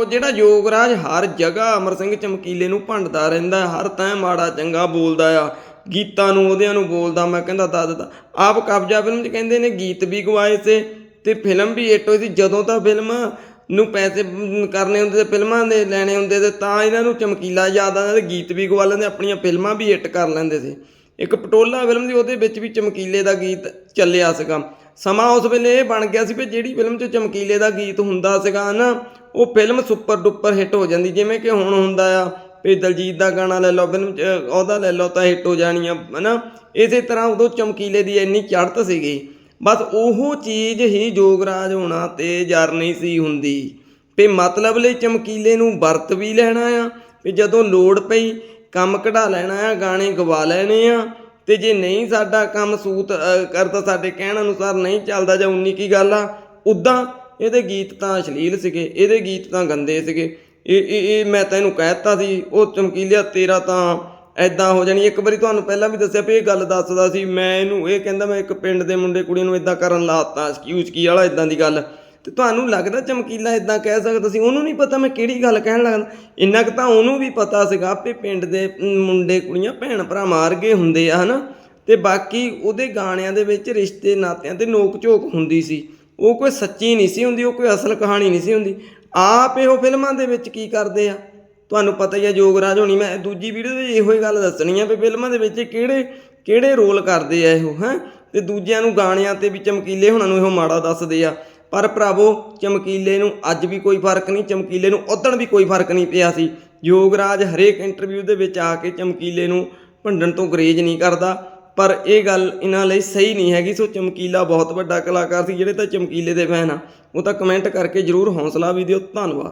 ਉਹ ਜਿਹੜਾ ਯੋਗਰਾਜ ਹਰ ਜਗ੍ਹਾ ਅਮਰ ਸਿੰਘ ਚਮਕੀਲੇ ਨੂੰ ਭੰਡਦਾ ਰਹਿੰਦਾ ਹਰ ਤੈਂ ਮਾੜਾ ਚੰਗਾ ਬੋਲਦਾ ਆ। ਗੀਤਾਂ ਨੂੰ, ਉਹਦਿਆਂ ਨੂੰ ਬੋਲਦਾ, ਮੈਂ ਕਹਿੰਦਾ, ਦੱਦ ਦਾ ਆਪ ਕਬਜ਼ਾ ਫਿਲਮ 'ਚ ਕਹਿੰਦੇ ਨੇ, ਗੀਤ ਵੀ ਗਵਾਏ ਸੀ ਤੇ ਫਿਲਮ ਵੀ ਹਿੱਟ ਹੋਈ ਸੀ। ਜਦੋਂ ਤਾਂ ਫਿਲਮ ਨੂੰ ਪੈਸੇ ਕਰਨੇ ਹੁੰਦੇ ਤੇ ਫਿਲਮਾਂ ਦੇ ਲੈਣੇ ਹੁੰਦੇ ਤੇ ਤਾਂ ਇਹਨਾਂ ਨੂੰ ਚਮਕੀਲਾ ਯਾਦ ਆਉਂਦਾ ਤੇ ਗੀਤ ਵੀ ਗਵਾ ਲੈਂਦੇ, ਆਪਣੀਆਂ ਫਿਲਮਾਂ ਵੀ ਹਿੱਟ ਕਰ ਲੈਂਦੇ ਸੀ। ਇੱਕ ਪਟੋਲਾ ਫਿਲਮ ਦੀ ਉਹਦੇ ਵਿੱਚ ਵੀ ਚਮਕੀਲੇ ਦਾ ਗੀਤ ਚੱਲਿਆ ਸੀਗਾ। ਸਮਾਂ ਉਸ ਵੇਲੇ ਇਹ ਬਣ ਗਿਆ ਸੀ ਵੀ ਜਿਹੜੀ ਫਿਲਮ 'ਚ ਚਮਕੀਲੇ ਦਾ ਗੀਤ ਹੁੰਦਾ ਸੀਗਾ ਨਾ ਉਹ ਫਿਲਮ ਸੁਪਰ ਡੁਪਰ ਹਿੱਟ ਹੋ ਜਾਂਦੀ, ਜਿਵੇਂ ਕਿ ਹੁਣ ਹੁੰਦਾ ਆ, ਵੀ ਦਲਜੀਤ ਦਾ ਗਾਣਾ ਲੈ ਲਓ ਫਿਲਮ 'ਚ ਉਹਦਾ ਲੈ ਲਓ ਤਾਂ ਹਿੱਟ ਹੋ ਜਾਣੀ ਆ, ਹਨਾ? ਇਸੇ ਤਰ੍ਹਾਂ ਉਦੋਂ ਚਮਕੀਲੇ ਦੀ ਇੰਨੀ ਚੜ੍ਹਤ ਸੀਗੀ। ਬਸ ਉਹ ਚੀਜ਼ ਹੀ ਜੋਗਰਾਜ ਹੋਣਾ ਤੇ ਜਰ ਨਹੀਂ ਸੀ ਹੁੰਦੀ। ਵੀ ਮਤਲਬ ਲਈ ਚਮਕੀਲੇ ਨੂੰ ਵਰਤ ਵੀ ਲੈਣਾ ਆ, ਵੀ ਜਦੋਂ ਲੋੜ ਪਈ ਕੰਮ ਕਢਾ ਲੈਣਾ ਆ, ਗਾਣੇ ਗਵਾ ਲੈਣੇ ਆ, ਤੇ ਜੇ ਨਹੀਂ ਸਾਡਾ ਕੰਮ ਸੂਤ ਕਰਦਾ, ਸਾਡੇ ਕਹਿਣ ਅਨੁਸਾਰ ਨਹੀਂ ਚੱਲਦਾ ਜਾਂ ਉਨੀ ਕੀ ਗੱਲ ਆ, ਉਦਾਂ ਇਹਦੇ ਗੀਤ ਤਾਂ ਅਸ਼ਲੀਲ ਸੀਗੇ, ਇਹਦੇ ਗੀਤ ਤਾਂ ਗੰਦੇ ਸੀਗੇ। ਇਹ ਇਹ ਇਹ ਮੈਂ ਤੈਨੂੰ ਕਹਿਤਾ ਸੀ, ਉਹ ਚਮਕੀਲਿਆ ਤੇਰਾ ਤਾਂ ਐਦਾਂ ਹੋ ਜਾਣੀ। ਇੱਕ ਵਾਰੀ ਤੁਹਾਨੂੰ ਪਹਿਲਾਂ ਵੀ ਦੱਸਿਆ ਵੀ ਇਹ ਗੱਲ ਦੱਸਦਾ ਸੀ, ਮੈਂ ਇਹਨੂੰ ਇਹ ਕਹਿੰਦਾ, ਮੈਂ ਇੱਕ ਪਿੰਡ ਦੇ ਮੁੰਡੇ ਕੁੜੀ ਨੂੰ ਇਦਾਂ ਕਰਨ ਲਾਤਾ ਐਕਸਕਿਊਜ਼ ਕੀ ਵਾਲਾ ਇਦਾਂ ਦੀ ਗੱਲ। ਤੇ ਤੁਹਾਨੂੰ ਲੱਗਦਾ ਚਮਕੀਲਾ ਇਦਾਂ ਕਹਿ ਸਕਦਾ ਸੀ? ਉਹਨੂੰ ਨਹੀਂ ਪਤਾ ਮੈਂ ਕਿਹੜੀ ਗੱਲ ਕਹਿਣ ਲੱਗਦਾ। ਇੰਨਾ ਕੁ ਤਾਂ ਉਹਨੂੰ ਵੀ ਪਤਾ ਸੀਗਾ ਵੀ ਪਿੰਡ ਦੇ ਮੁੰਡੇ ਕੁੜੀਆਂ ਭੈਣ ਭਰਾ ਮਾਰ ਗਏ ਹੁੰਦੇ ਆ, ਹਨਾ। ਤੇ ਬਾਕੀ ਉਹਦੇ ਗਾਣਿਆਂ ਦੇ ਵਿੱਚ ਰਿਸ਼ਤੇ ਨਾਤਿਆਂ ਤੇ ਨੋਕ ਝੋਕ ਹੁੰਦੀ ਸੀ। ਉਹ ਕੋਈ ਸੱਚੀ ਨਹੀਂ ਸੀ ਹੁੰਦੀ, ਉਹ ਕੋਈ ਅਸਲ ਕਹਾਣੀ ਨਹੀਂ ਸੀ ਹੁੰਦੀ। ਆਪ ਇਹੋ ਫਿਲਮਾਂ ਦੇ ਵਿੱਚ ਕੀ ਕਰਦੇ ਆ? ਤੁਹਾਨੂੰ ਪਤਾ ਹੀ ਆ, ਜੋਗਰਾਜ ਹੋਣੀ, ਮੈਂ ਦੂਜੀ ਵੀਡੀਓ ਦੇ ਵਿੱਚ ਇਹੋ ਹੀ ਗੱਲ ਦੱਸਣੀ ਆ ਵੀ ਫਿਲਮਾਂ ਦੇ ਵਿੱਚ ਕਿਹੜੇ ਕਿਹੜੇ ਰੋਲ ਕਰਦੇ ਆ ਇਹੋ, ਹੈ? ਤੇ ਦੂਜਿਆਂ ਨੂੰ ਗਾਣਿਆਂ ਤੇ ਵੀ ਚਮਕੀਲੇ ਹੋਣਾ ਨੂੰ ਇਹੋ ਮਾੜਾ ਦੱਸਦੇ ਆ। ਪਰ ਭਰਾਵੋ, ਚਮਕੀਲੇ ਨੂੰ ਅੱਜ ਵੀ ਕੋਈ ਫ਼ਰਕ ਨਹੀਂ, ਚਮਕੀਲੇ ਨੂੰ ਉਦੋਂ ਵੀ ਕੋਈ ਫ਼ਰਕ ਨਹੀਂ ਪਿਆ ਸੀ। ਯੋਗਰਾਜ ਹਰੇਕ ਇੰਟਰਵਿਊ ਦੇ ਵਿੱਚ ਆ ਕੇ ਚਮਕੀਲੇ ਨੂੰ ਭੰਡਣ ਤੋਂ ਗਰੇਜ ਨਹੀਂ ਕਰਦਾ। ਪਰ ਇਹ ਗੱਲ ਇਹਨਾਂ ਲਈ ਸਹੀ ਨਹੀਂ ਹੈਗੀ, ਸੋ ਚਮਕੀਲਾ ਬਹੁਤ ਵੱਡਾ ਕਲਾਕਾਰ ਸੀ, ਜਿਹੜੇ ਤਾਂ ਚਮਕੀਲੇ ਦੇ ਫੈਨ ਆ। ਉਹ ਤਾਂ ਕਮੈਂਟ ਕਰਕੇ ਜਰੂਰ ਹੌਸਲਾ ਵੀ ਦਿਓ। ਧੰਨਵਾਦ।